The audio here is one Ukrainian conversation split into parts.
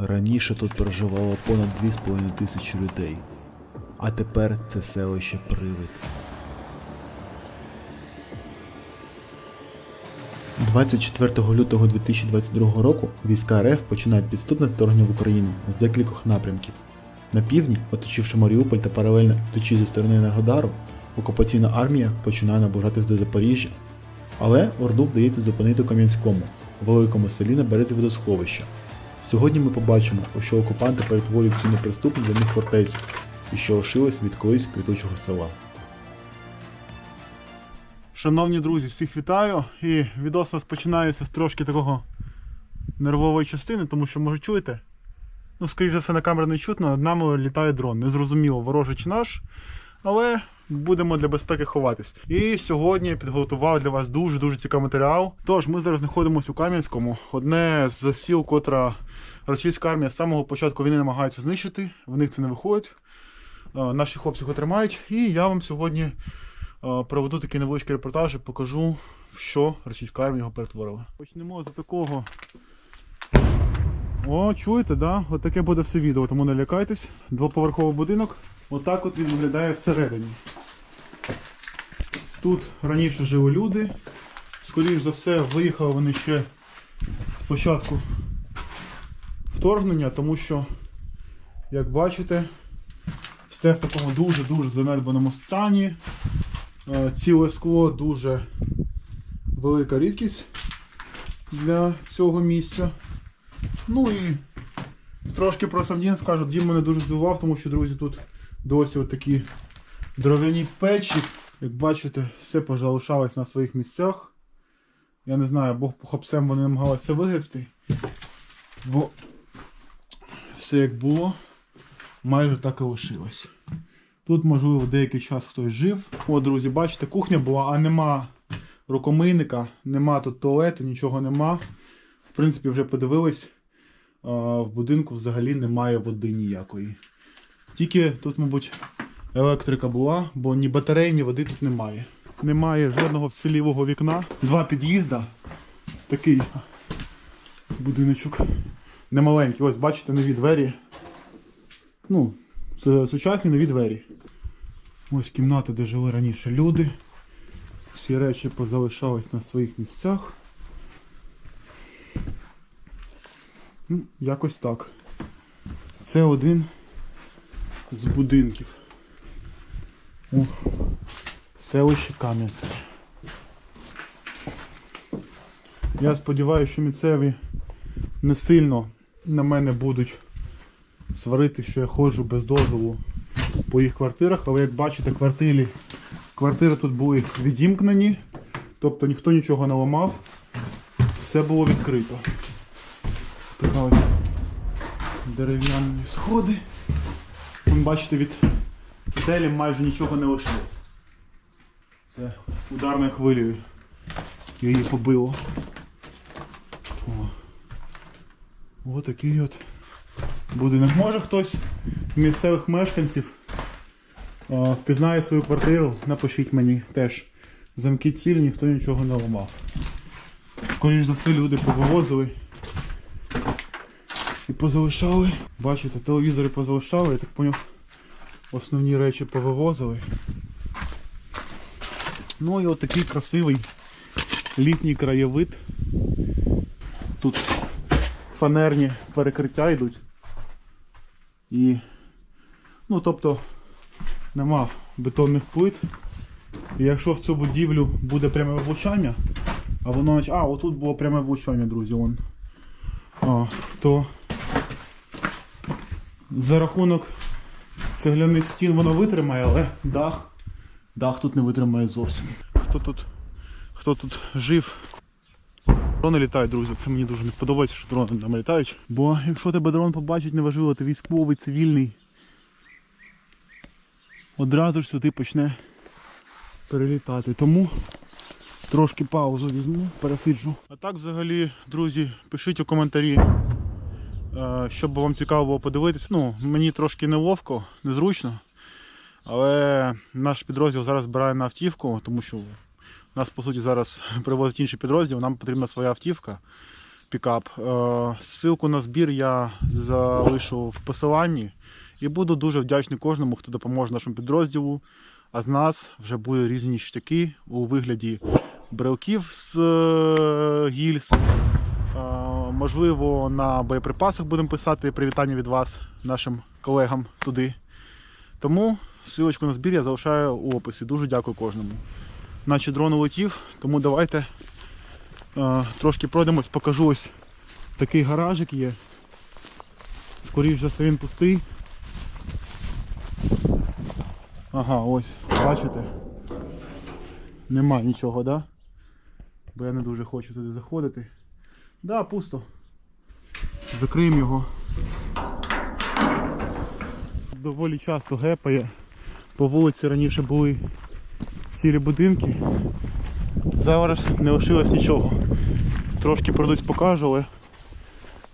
Раніше тут проживало понад 2,5 тисячі людей, а тепер це селище Привид. 24 лютого 2022 року війська РФ починають підступне вторгнення в Україну з декількох напрямків. На півдні, оточивши Маріуполь та паралельно йдучи зі сторони Енергодару, окупаційна армія починає наближатись до Запоріжжя. Але Орду вдається зупинити Кам'янському, великому селі на березі водосховища. Сьогодні ми побачимо, у що окупанти перетворюють цю неприступну для них фортецю, і що лишилось від колись квітучого села. Шановні друзі, всіх вітаю. І відос у нас починається з трошки такого нервової частини, тому що, може, чуєте? Ну, скоріше за все, на камеру не чутно, над нами літає дрон. Незрозуміло, ворожий чи наш. Але будемо для безпеки ховатись. І сьогодні я підготував для вас дуже-дуже цікавий матеріал. Тож, ми зараз знаходимося у Кам'янському, одне з сіл, котра російська армія з самого початку війни намагається знищити. В них це не виходить. Е, Наші хлопці його тримають. І я вам сьогодні е, проведу такий невеличкий репортаж і покажу, що російська армія його перетворила. Почнемо з такого. О, чуєте, да? От таке буде все відео, тому не лякайтесь. Двоповерховий будинок. Отак от він виглядає всередині. Тут раніше жили люди. Скоріше за все, виїхали вони ще спочатку вторгнення, тому що, як бачите, все в такому дуже-дуже занедбаному стані. Е, Ціле скло дуже велика рідкість для цього місця. Ну і трошки про сам дім скажу. Дім мене дуже здивував, тому що, друзі, тут досі такі дров'яні печі. Як бачите, все пожалушалось на своїх місцях. Я не знаю, Бог похопцем вони намагалися вигрести. Бо все як було, майже так і лишилось. Тут, можливо, деякий час хтось жив. О, друзі, бачите, кухня була, а нема рукомийника, нема тут туалету, нічого нема. В принципі, вже подивились, в будинку взагалі немає води ніякої. Тільки тут, мабуть, електрика була, бо ні батареї, ні води тут немає. Немає жодного вцілілого вікна. Два під'їзда. Такий будиночок. Немаленький. Ось, бачите, нові двері. Ну, це сучасні нові двері. Ось кімната, де жили раніше люди. Всі речі позалишались на своїх місцях. Ну, якось так. Це один з будинків. Селище Кам'янське. Я сподіваюся, що місцеві не сильно на мене будуть сварити, що я ходжу без дозволу по їх квартирах, але як бачите, квартири, квартири тут були відімкнені, тобто ніхто нічого не ламав, все було відкрито. Така от дерев'яні сходи. Бачите, від стелі майже нічого не лишилось. Це ударною хвилею її побило. О. Ось такий от будинок. Може хтось з місцевих мешканців а, впізнає свою квартиру, напишіть мені теж. Замки цілі, ніхто нічого не ламав. Скоріш за все люди повивозили і позалишали. Бачите, телевізори позалишали, я так поняв, основні речі повивозили. Ну і от такий красивий літній краєвид. Тут фанерні перекриття йдуть. І, ну тобто, нема бетонних плит. І якщо в цю будівлю буде пряме влучання, а воно. А, отут було пряме влучання, друзі, вон. А, то за рахунок цегляних стін воно витримає, але дах, дах тут не витримає зовсім. Хто тут, хто тут жив? Дрони літають, друзі. Це мені дуже не подобається, що дрони там літають. Бо якщо тебе дрон побачить, неважливо, ти військовий, цивільний. Одразу ж сюди почне перелітати. Тому трошки паузу візьму, пересиджу. А так взагалі, друзі, пишіть у коментарі, е, щоб вам цікаво було подивитися. Ну, мені трошки неловко, незручно. Але наш підрозділ зараз збирає на автівку, тому що нас по суті зараз привозить інший підрозділ, нам потрібна своя автівка. пікап. Е, Ссылку на збір я залишу в посиланні. І буду дуже вдячний кожному, хто допоможе нашому підрозділу. А з нас вже будуть різні ніштяки у вигляді брелків з е, гільз. Можливо, на боєприпасах будемо писати привітання від вас, нашим колегам туди. Тому ссылочку на збір я залишаю у описі. Дуже дякую кожному. Наче дрон улетів, тому давайте е, трошки пройдемось, покажу ось такий гаражик є. Скоріше за все він пустий. Ага, ось, бачите? Нема нічого, да? Бо я не дуже хочу туди заходити. Да, пусто. Закриємо його. Доволі часто гепає. По вулиці раніше були цілі будинки. Зараз не лишилось нічого. Трошки пройдусь покажу, але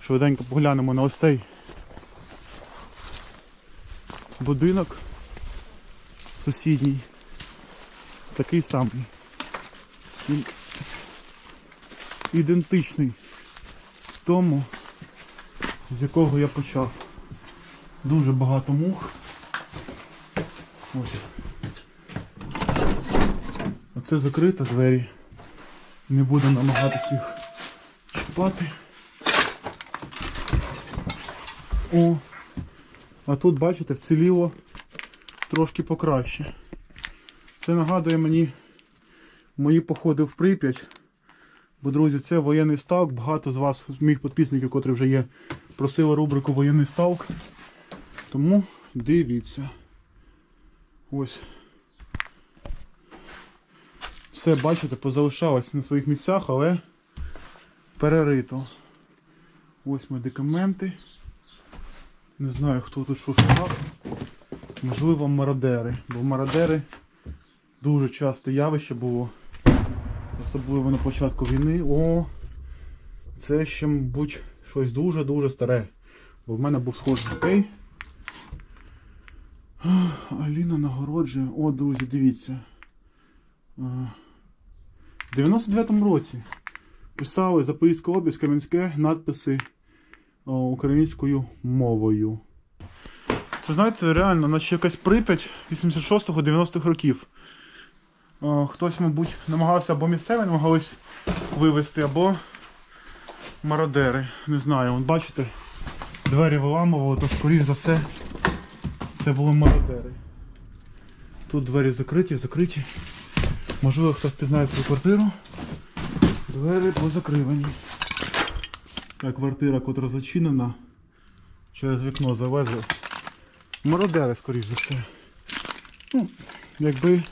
швиденько поглянемо на ось цей будинок сусідній. Такий самий. Ідентичний тому, з якого я почав. Дуже багато мух. Ось. Оце закрита двері. Не буду намагатися їх чіпати. О! А тут, бачите, вціліло трошки покраще. Це нагадує мені мої походи в Прип'ять. Бо, друзі, це воєнний ставк. Багато з вас, моїх підписників, котрі вже є, просили рубрику Воєнний ставк. Тому дивіться. Ось. Все, бачите, позалишалось на своїх місцях, але перерито. Ось медикаменти. Не знаю, хто тут що шукав. Можливо, мародери. Бо мародери дуже часто явище було. Особливо на початку війни. О, це ще, мабуть, щось дуже-дуже старе. Бо в мене був схожий такий. Аліна нагороджує. О, друзі, дивіться. А, В 99-му році писали Запорізька область, Кам'янське надписи українською мовою. Це знаєте, реально, наче якась прип'ять 86-90-х років. О, Хтось, мабуть, намагався або місцеві намагались вивезти, або мародери. Не знаю, Вон, бачите, двері виламували, то скоріш за все це були мародери. Тут двері закриті, закриті. Можливо, хтось пізнає свою квартиру. Двері позакривані. Та квартира, котра зачинена, через вікно завезли. Мародери, скоріш за все. Ну, якби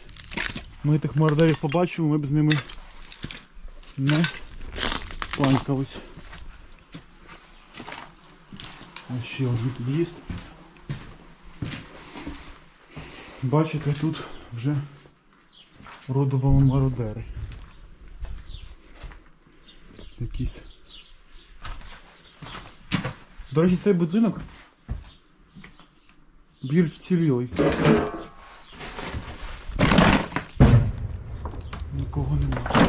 ми тих мародерів побачимо, ми б з ними не панькались. А ще один тут є. Бачите, тут вже родували мародери. Якісь. До речі, цей будинок більш вцілілий. Нікого нема.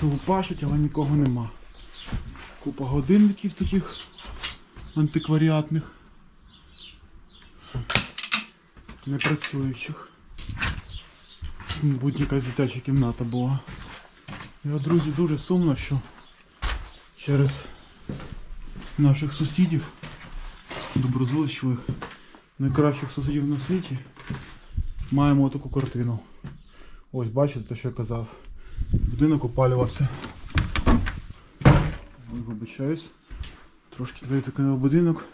Що все лупашить, але нікого нема. Купа годинників таких антикваріатних. Непрацюючих. Мабуть, якась дитяча кімната була. От, друзі, дуже сумно, що через наших сусідів, доброзичливих, найкращих сусідів на світі, маємо таку картину. Ось, бачите, те, що я казав. Будинок опалювався. Вибачаюсь. Трошки двері закинув будинок.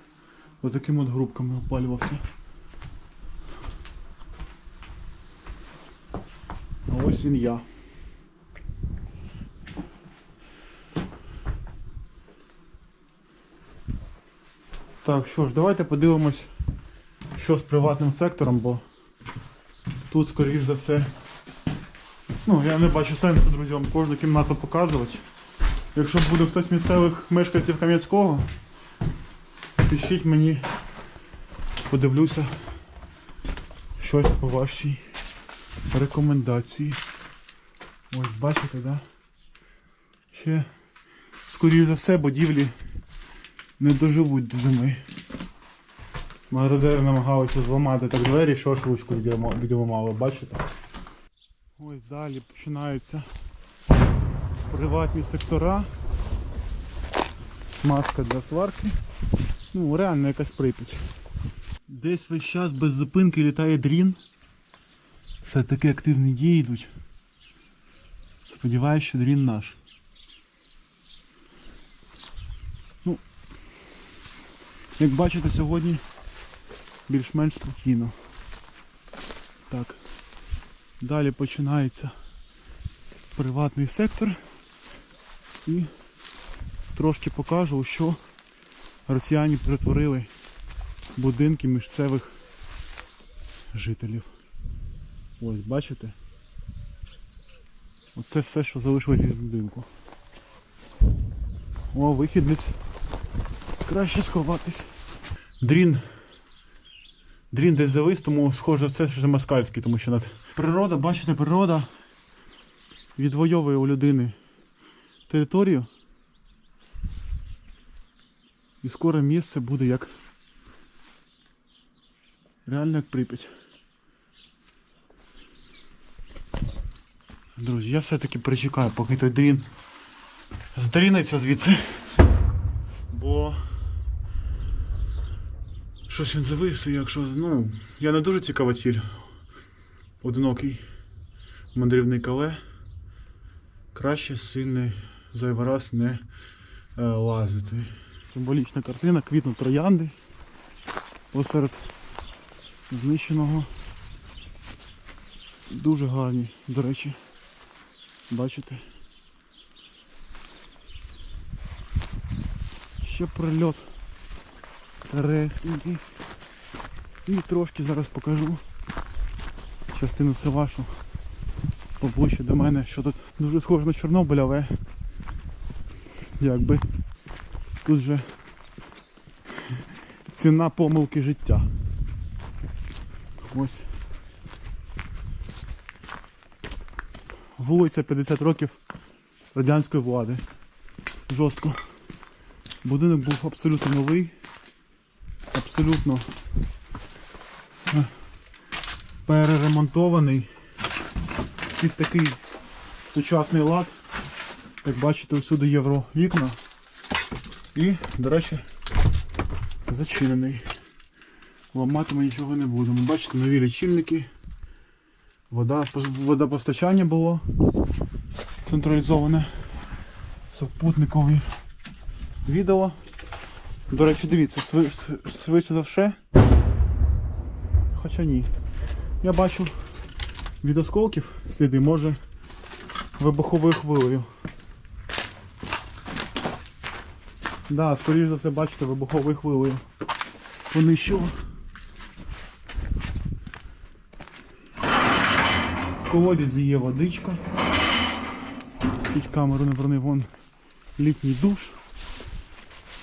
Отакими от грубками опалювався. А ось він я. Так, що ж, давайте подивимось, що з приватним сектором, бо тут, скоріш за все, ну, я не бачу сенсу, друзі, вам кожну кімнату показувати. Якщо буде хтось місцевих мешканців Кам'янського, пишіть мені, подивлюся щось по вашій рекомендації. Ось бачите, да? Ще скоріш за все, будівлі не доживуть до зими. Мародери намагалися зламати так двері, що ж ручку відламали, бачите? Ось далі починаються приватні сектора. Маска для сварки. Ну, реально якась припіч. Десь весь час без зупинки літає дрін. Все таки активні дії йдуть. Сподіваюсь, що дрін наш. Ну, як бачите, сьогодні більш-менш спокійно. Так. Далі починається приватний сектор. І трошки покажу, що росіяни перетворили будинки місцевих жителів. Ось, бачите? Оце все, що залишилось із будинку. О, вихідниць. Краще сховатись. Дрін. Дрін десь завис, тому схоже це вже москальський, тому що над... природа, бачите, природа відвоює у людини територію. І скоро місце буде як реально як Прип'ять. Друзі, я все-таки перечекаю, поки той дрін здрінеться звідси. Бо щось він завис, якщо. Ну, я не дуже цікава ціль. Одинокий мандрівник, але краще сильний зайвий раз не е, лазити. Символічна картина, квітнуть троянди посеред знищеного. Дуже гарні, до речі. Бачите? Ще прильот резкенький. І трошки зараз покажу частину села, що поближче до мене, що тут дуже схоже на Чорнобиль, але якби тут же ціна помилки життя. Ось. Вулиця 50 років радянської влади. Жорстко. Будинок був абсолютно новий, абсолютно е, переремонтований під такий сучасний лад. Як бачите, усюди євро вікна. І, до речі, зачинений. Ламати ми нічого не будемо. Бачите, нові лічильники. Вода, водопостачання було централізоване. Супутникові відео. До речі, дивіться, швидше за все. Хоча ні. Я бачу від осколків сліди, може вибуховою хвилею. Да, скоріш за все, бачите, вибуховою хвилею. Вони що? В колодязі є водичка. Чуть камеру не верни, вон літній душ.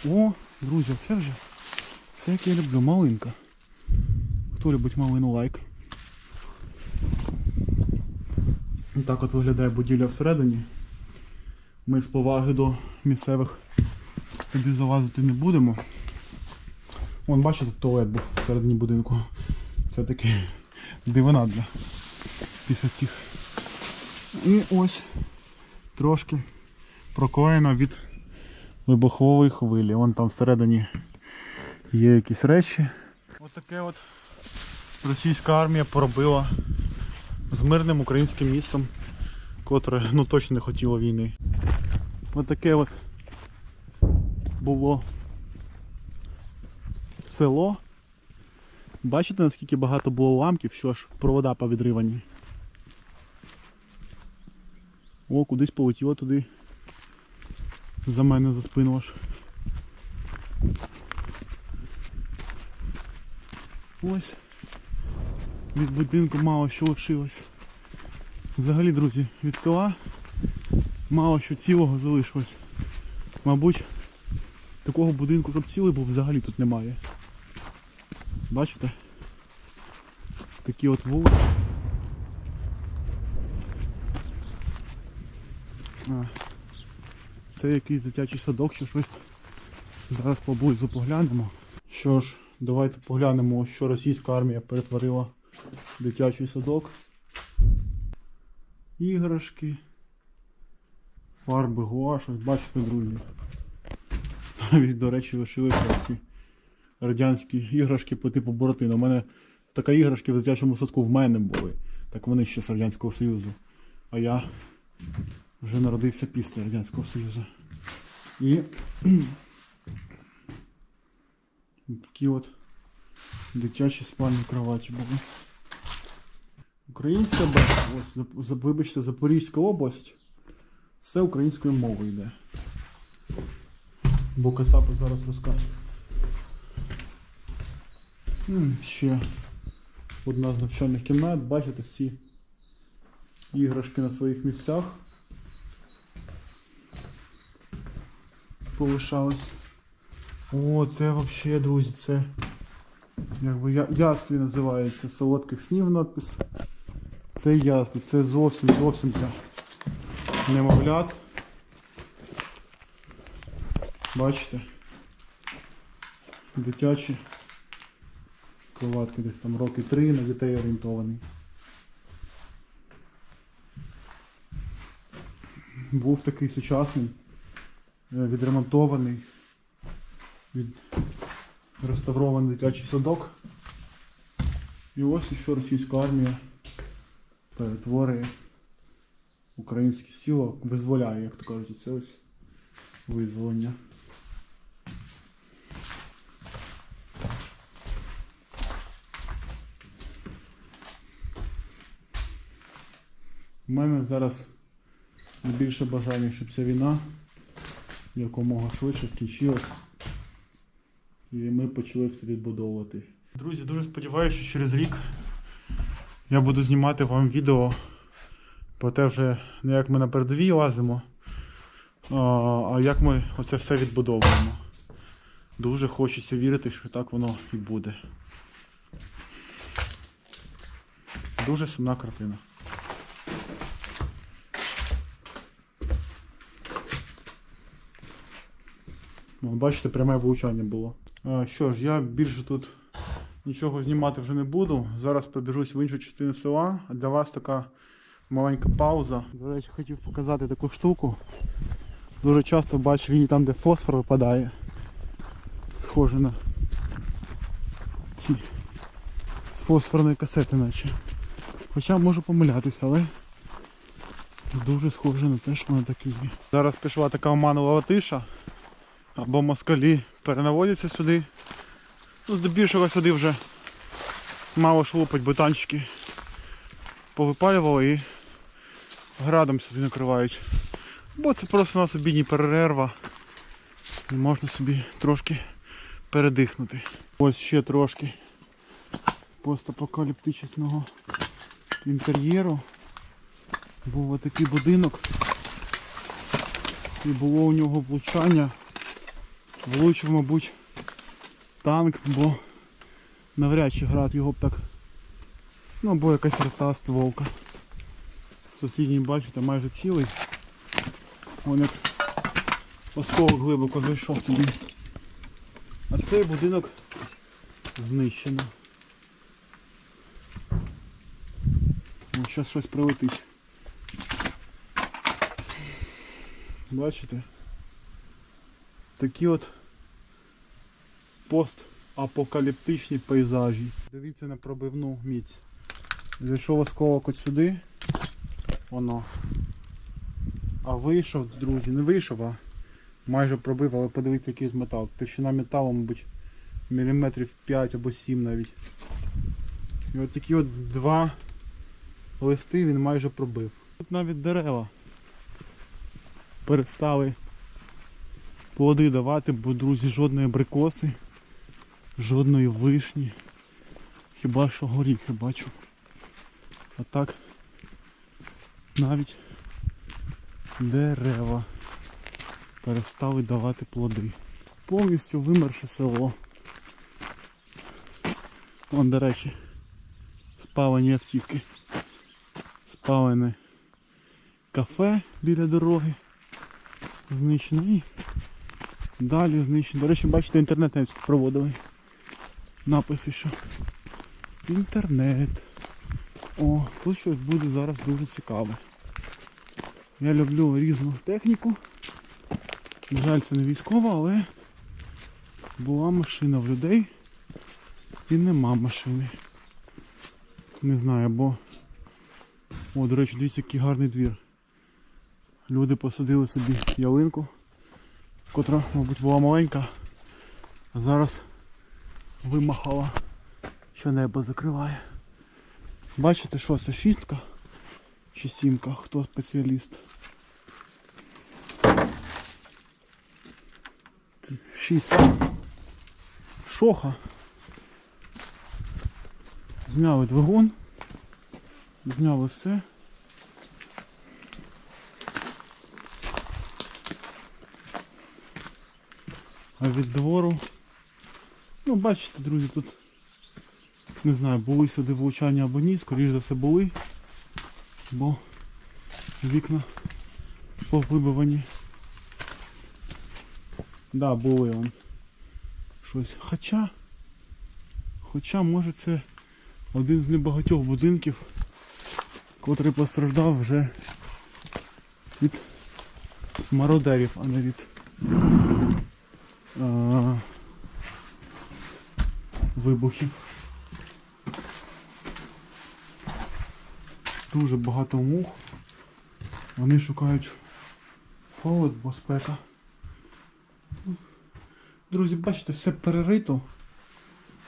О, друзі, це вже все як я люблю, малинка. Хто любить малину лайк. Так от виглядає будівля всередині. Ми з поваги до місцевих туди залазити не будемо. Вон, бачите, туалет був всередині будинку. Це таки дивина для після тих. І ось трошки проклеєно від вибухової хвилі. Вон там всередині є якісь речі. Отаке от російська армія поробила з мирним українським містом, котре ну точно не хотіло війни. Отаке от було село. Бачите, наскільки багато було ламків, що ж провода повідривані. О, кудись полетіло туди. За мене за спину аж. Ось. Від будинку мало що лишилось. Взагалі, друзі, від села мало що цілого залишилось. Мабуть, такого будинку, щоб цілий був, взагалі тут немає. Бачите? Такі от вулиці. А. Це якийсь дитячий садок, що ми зараз поблизу поглянемо. Що ж, давайте поглянемо, що російська армія перетворила дитячий садок. Іграшки. Фарби, гуаш, ось бачите, друзі. Навіть, до речі, лишилися ці радянські іграшки по типу Буратино. У мене така іграшки в дитячому садку в мене були. Так вони ще з Радянського Союзу. А я вже народився після Радянського Союзу. І такі от дитячі спальні кроваті були. Українська ось, вибачте, Запорізька область. Все українською мовою йде. Бо Касапи зараз розкаже. Ще одна з навчальних кімнат. Бачите всі іграшки на своїх місцях. Полишались. О, це взагалі, друзі, це якби я, яслі називається солодких снів надпис. Це яслі, це зовсім зовсім для немовлят. Бачите? Дитячі кроватки десь там роки три на дітей орієнтований. Був такий сучасний, е, відремонтований, від... реставрований дитячий садок. І ось що російська армія перетворює українське сіло, визволяє, як то кажуть, це ось визволення. У мене зараз більше бажання, щоб ця війна якомога швидше скінчилась. І ми почали все відбудовувати. Друзі, дуже сподіваюся, що через рік я буду знімати вам відео про те вже не як ми на передовій лазимо, а, як ми оце все відбудовуємо. Дуже хочеться вірити, що так воно і буде. Дуже сумна картина. Бачите, пряме влучання було. Що ж, я більше тут нічого знімати вже не буду. Зараз пробіжусь в іншу частину села. Для вас така маленька пауза. До речі, хотів показати таку штуку. Дуже часто бачу її там, де фосфор випадає. Схоже на ці з фосфорної касети наче. Хоча можу помилятися, але дуже схоже на те, що воно таке є. Зараз пішла така оманова тиша або москалі перенаводяться сюди. Ну, здебільшого сюди вже мало шлупать, бо танчики повипалювали і градом сюди накривають. Бо це просто у нас обідні перерва. І можна собі трошки передихнути. Ось ще трошки постапокаліптичного інтер'єру. Був отакий будинок. І було у нього влучання. Влучив, мабуть, танк, бо навряд чи град його б так. Ну або якась рота стволка. Сусідній, бачите, майже цілий. Вон як осколок глибоко зайшов туди. А цей будинок знищено. Зараз щось прилетить. Бачите? Такі от постапокаліптичні пейзажі. Дивіться на пробивну міць. Зайшов осколок от сюди. Воно. А вийшов, друзі, не вийшов, а майже пробив, але подивіться який тут метал. Товщина металу, мабуть, міліметрів 5 або 7 навіть. І от такі от два листи він майже пробив. Тут навіть дерева перестали плоди давати, бо, друзі, жодної абрикоси, жодної вишні. Хіба що горіхи бачу. А так навіть дерева перестали давати плоди. Повністю вимерше село. Вон, до речі, спалені автівки. Спалене кафе біля дороги. знищено і далі знищено. До речі, бачите, інтернет навіть проводили. Написи, що інтернет. О, тут щось буде зараз дуже цікаве. Я люблю різну техніку. На жаль, це не військова, але була машина в людей і нема машини. Не знаю, бо... О, до речі, дивіться, який гарний двір. Люди посадили собі ялинку, котра, мабуть, була маленька, а зараз вимахала, що небо закриває. Бачите, що це шістка чи сімка, хто спеціаліст? Шістка. Шоха. Зняли двигун. Зняли все. Від двору. Ну, бачите, друзі, тут не знаю, були сюди влучання або ні, скоріш за все були, бо вікна повибивані. Да, були он. Щось. Хоча, хоча може це один з небагатьох будинків, котрий постраждав вже від мародерів, а не від а, вибухів. Дуже багато мух. Вони шукають холод, бо спека. Друзі, бачите, все перерито.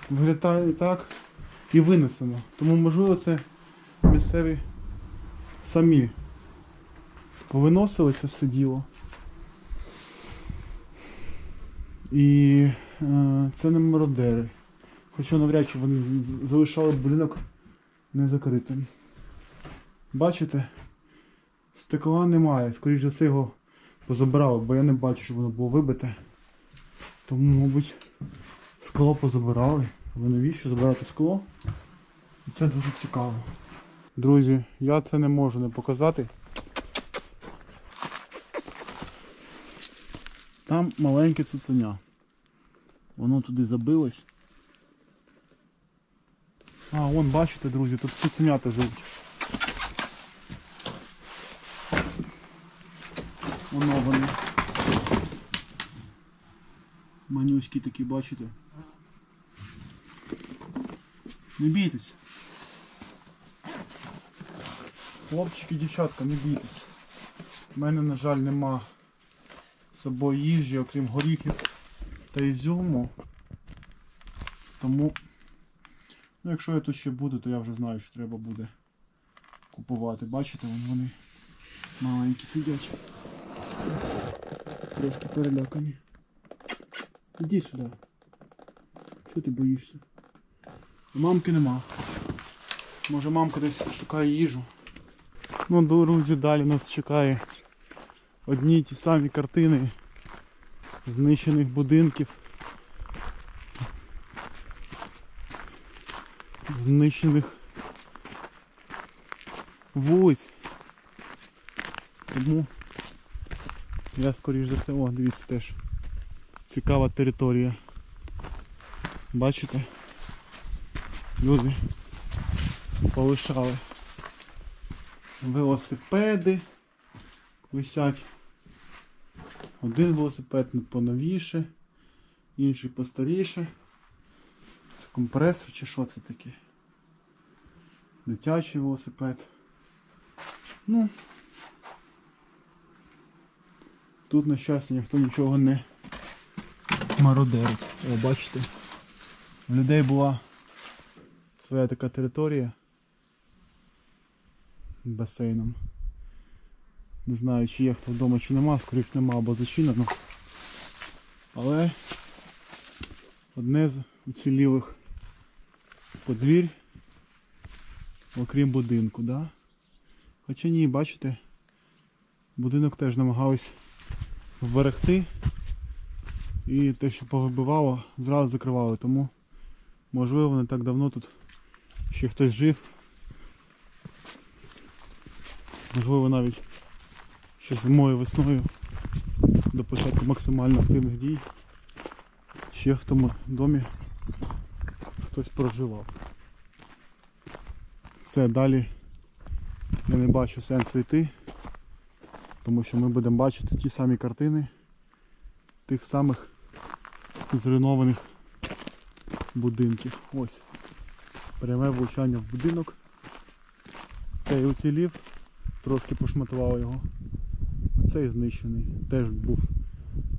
Виглядає так і винесено. Тому можливо це місцеві самі повиносили це все діло. І е, це не мародери. Хоча навряд чи вони залишали будинок незакритим. Бачите? Стекла немає, скоріш за все його позабирали, бо я не бачу, щоб воно було вибите. Тому, мабуть, скло позабирали. Ви навіщо забирати скло? Це дуже цікаво. Друзі, я це не можу не показати. Там маленьке цуценя. Воно туди забилось. А, вон бачите, друзі, тут цуценята живуть. Воно вони. Манюські такі, бачите. Не бійтесь. Хлопчики, дівчатка, не бійтесь. У мене, на жаль, нема з собою їжі, окрім горіхів та ізюму. Тому, ну, якщо я тут ще буду, то я вже знаю, що треба буде купувати. Бачите, вон вони маленькі сидять. Трошки перелякані. Іди сюди. Чого ти боїшся? Мамки нема. Може мамка десь шукає їжу. Ну, друзі, далі нас чекає одні й ті самі картини знищених будинків. Знищених вулиць. Тому я скоріш за все, о, дивіться теж. Цікава територія. Бачите? Люди полишали велосипеди висять. Один велосипед поновіше, інший постаріше. Це компресор чи що це таке? Дитячий велосипед. Ну, тут, на щастя, ніхто нічого не мародерить. О, бачите, у людей була своя така територія басейном. Не знаю, чи є хто вдома, чи нема, скоріш нема або зачинено. Але одне з уцілілих подвір'я, окрім будинку, да? Хоча ні, бачите, будинок теж намагались вберегти. І те, що повибивало, зразу закривали, тому можливо не так давно тут ще хтось жив. Можливо навіть ще зимою весною до початку максимально активних дій ще в тому домі хтось проживав. Все, далі я не бачу сенсу йти, тому що ми будемо бачити ті самі картини тих самих зруйнованих будинків. Ось. Пряме влучання в будинок. Цей уцілів, трошки пошматував його. Цей знищений. Теж був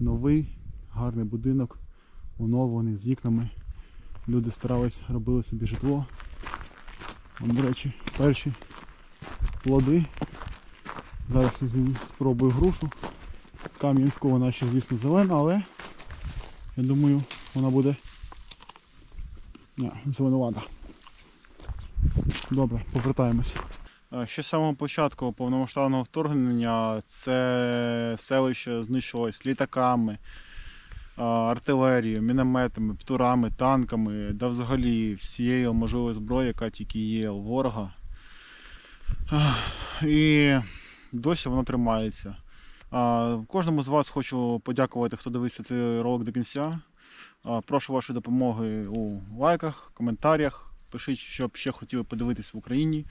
новий, гарний будинок, оновлений з вікнами. Люди старались, робили собі житло. До речі, перші плоди. Зараз спробую грушу. Кам'янську, вона ще, звісно, зелена, але я думаю, вона буде зеленувата. Добре, повертаємось. Ще з самого початку повномасштабного вторгнення це селище знищувалось літаками, артилерією, мінометами, птурами, танками, да взагалі всією можливою зброєю, яка тільки є у ворога. І досі воно тримається. Кожному з вас хочу подякувати, хто дивився цей ролик до кінця. Прошу вашої допомоги у лайках, коментарях. Пишіть, що б ще хотіли подивитись в Україні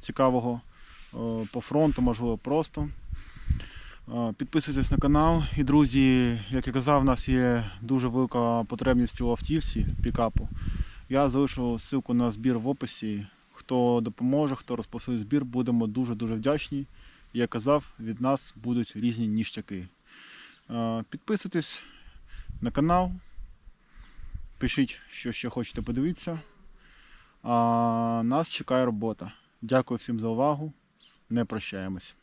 цікавого е, по фронту, можливо, просто. Е, Підписуйтесь на канал. І, друзі, як я казав, у нас є дуже велика потребність у автівці пікапу. Я залишу ссылку на збір в описі. Хто допоможе, хто розпосує збір, будемо дуже-дуже вдячні. Як казав, від нас будуть різні ніштяки. Е, Підписуйтесь на канал. Пишіть, що ще хочете подивитися. А нас чекає робота. Дякую всім за увагу. Не прощаємось.